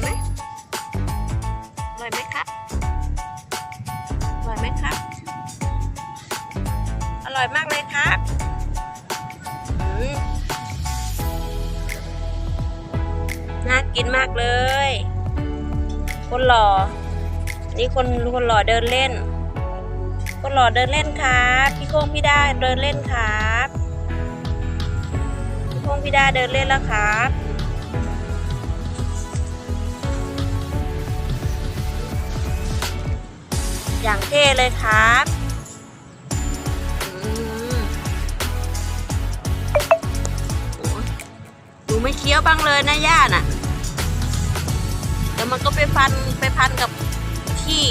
ไหมอร่อยไหมครับอร่อยไหมครับ อร่อยมากเลยครับน่ากินมากเลย คนหล่อ นี่คนคนหล่อเดินเล่น คนหล่อเดินเล่นครับ พี่โค้งพี่ได้เดินเล่นครับ พี่โค้งพี่ได้เดินเล่นแล้วครับ อย่างเท่เลยครับอืมโอ้หนูไม่เคี้ยวบ้างเลยนะย่าน่ะเดี๋ยวมันก็ไปพันไปพันกับที่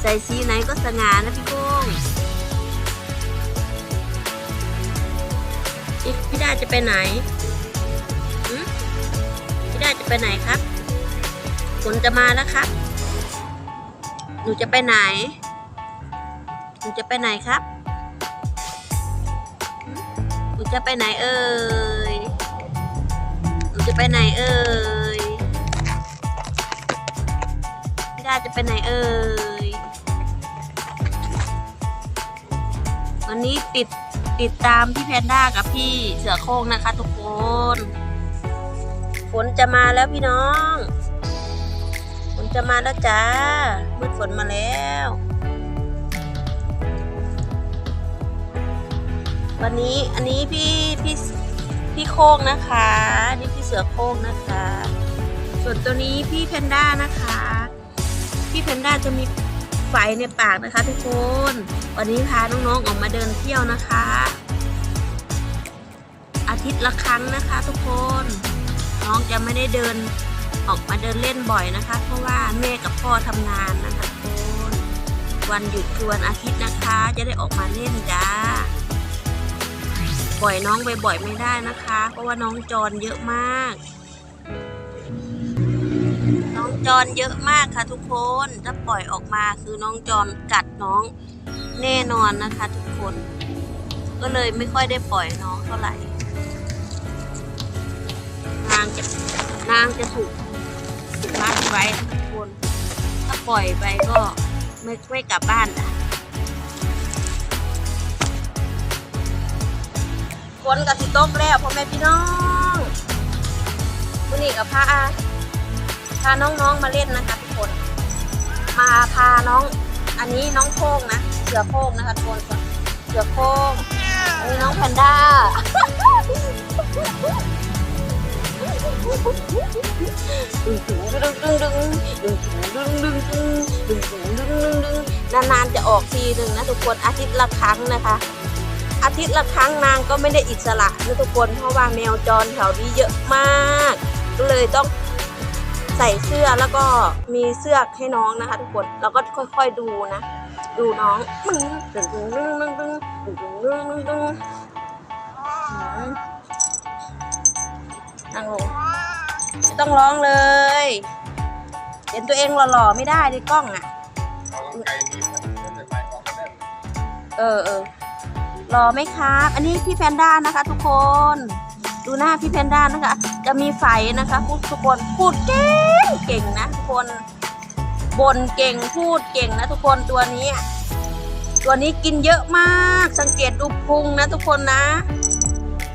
ใส่สีไหนก็สง่านะพี่โก้งพี่พี่ดาจะไปไหน พี่ดาจะไปไหนครับฝนจะมาแล้วครับ หนูจะไปไหน หนูจะไปไหนครับ หนูจะไปไหนเอ่ย หนูจะไปไหนเอ่ยพี่ดาจะไปไหนเอ่ย วันนี้ติดติดตามพี่แพนด้ากับพี่เสือโคร่งนะคะทุกคน ฝนจะมาแล้วพี่น้อง ฝนจะมาแล้วจ้ามืดฝนมาแล้ว วันนี้อันนี้พี่พี่พี่โค้งนะคะนี่พี่เสือโค้งนะคะ ส่วนตัวนี้พี่แพนด้านะคะ พี่แพนด้าจะมีไฟในปากนะคะทุกคน วันนี้พาน้องๆออกมาเดินเที่ยวนะคะ อาทิตย์ละครั้งนะคะทุกคน น้องจะไม่ได้เดินออกมาเดินเล่นบ่อยนะคะ เพราะว่าแม่กับพ่อทำงานนะคะทุกคนวันหยุดคือวันอาทิตย์นะคะ จะได้ออกมาเล่นจ้าปล่อยน้องบ่อยๆไม่ได้นะคะ เพราะว่าน้องจรเยอะมาก น้องจรเยอะมากค่ะทุกคนถ้าปล่อยออกมาคือน้องจรกัดน้องแน่นอนนะคะ ทุกคน ก็เลยไม่ค่อยได้ปล่อยน้องเท่าไหร่างจะนางจะถูกถูกมัดไว้ทุกคนถ้าปล่อยไปก็ไม่ไม่กลับบ้านจ้ะฝนกับสิตกแล้วพ่อแม่พี่น้องวันนี้กับพาพาน้องๆมาเล่นนะคะทุกคน มาพาน้อง อันนี้น้องโค้งนะเสือโค้งนะคะทุกคนเสือโค้งอันนี้น้องแพนด้า นานๆจะออกทีหนึ่งนะทุกคนอาทิตย์ละครั้งนะคะ อาทิตย์ละครั้งนางก็ไม่ได้อิสระนะทุกคนเพราะว่าแมวจรแถวนี้เยอะมาก ก็เลยต้องใส่เสื้อแล้วก็มีเสื้อให้น้องนะคะ ทุกคนเราก็ค่อยๆดูนะ ดูน้องมึงดึงดึงดึงดึงดึงดึงดึงดึงดึงดึงอืม นั่งลงไม่ต้องร้องเลย เห็นตัวเองหล่อๆไม่ได้ในกล้องอะ เออเออรอไหมครับ อันนี้พี่แพนด้านะคะทุกคน ดูหน้าพี่แพนด้านะคะ จะมีไฟนะคะพูดทุกคนพูดเก่งเก่งนะทุกคนบ่นเก่งพูดเก่งนะทุกคนตัวนี้ ตัวนี้กินเยอะมาก สังเกตดูพุงนะทุกคนนะ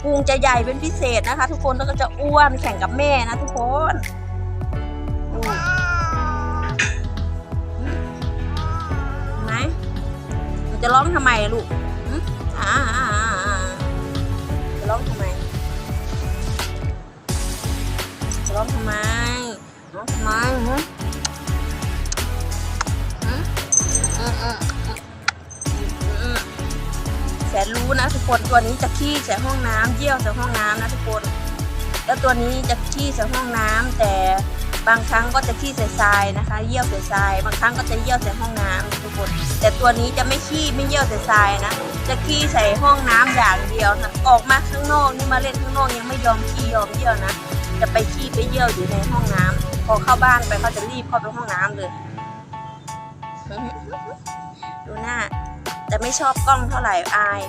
พุงจะใหญ่เป็นพิเศษนะคะ ทุกคนแล้วก็จะอ้วนแข่งกับแม่นะทุกคนอืมเห็นไหมมันจะร้องทำไมลูกอ่าอ่าอ่าอ่าจะร้องทำไมจะร้องทำไมร้องทำไม รู้นะทุกคนตัวนี้จะขี้ใส่ห้องน้ำเยี่ยวใส่ห้องน้ำนะทุกคน แล้วตัวนี้จะขี้ใส่ห้องน้ำแต่บางครั้งก็จะขี้ใส่ทรายนะคะ เยี่ยวใส่ทราย บางครั้งก็จะเยี่ยวใส่ห้องน้ำทุกคน แต่ตัวนี้จะไม่ขี้ไม่เยี่ยวใส่ทรายนะ จะขี้ใส่ห้องน้ำอย่างเดียวนะออกมาข้างนอกนี่มาเล่นข้างนอกยังไม่ยอมขี้ยอมเยี่ยวนะ จะไปขี้ไปเยี่ยวอยู่ในห้องน้ำพอเข้าบ้านไปเขาจะรีบเข้าไปห้องน้ำเลย ดูหน้า แต่ไม่ชอบกล้องเท่าไหร่อาย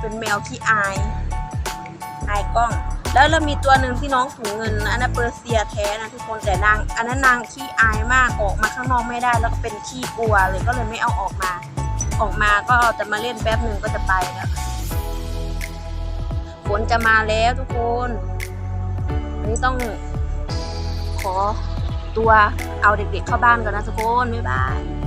เป็นแมวที่อายอายกล้อง แล้วเรามีตัวหนึ่งที่น้องถุงเงินนะอันนั้นเปอร์เซียแท้นะทุกคนแต่นางอันนั้นนางขี้อายมากออกมาข้างนอกไม่ได้แล้วก็เป็นขี้กลัวเลยก็เลยไม่เอาออกมา ออกมาก็จะมาเล่นแป๊บหนึ่งก็จะไปแล้วฝนจะมาแล้วทุกคนวันนี้ต้องขอตัวเอาเด็กๆเข้าบ้านก่อนนะทุกคนบ๊ายบาย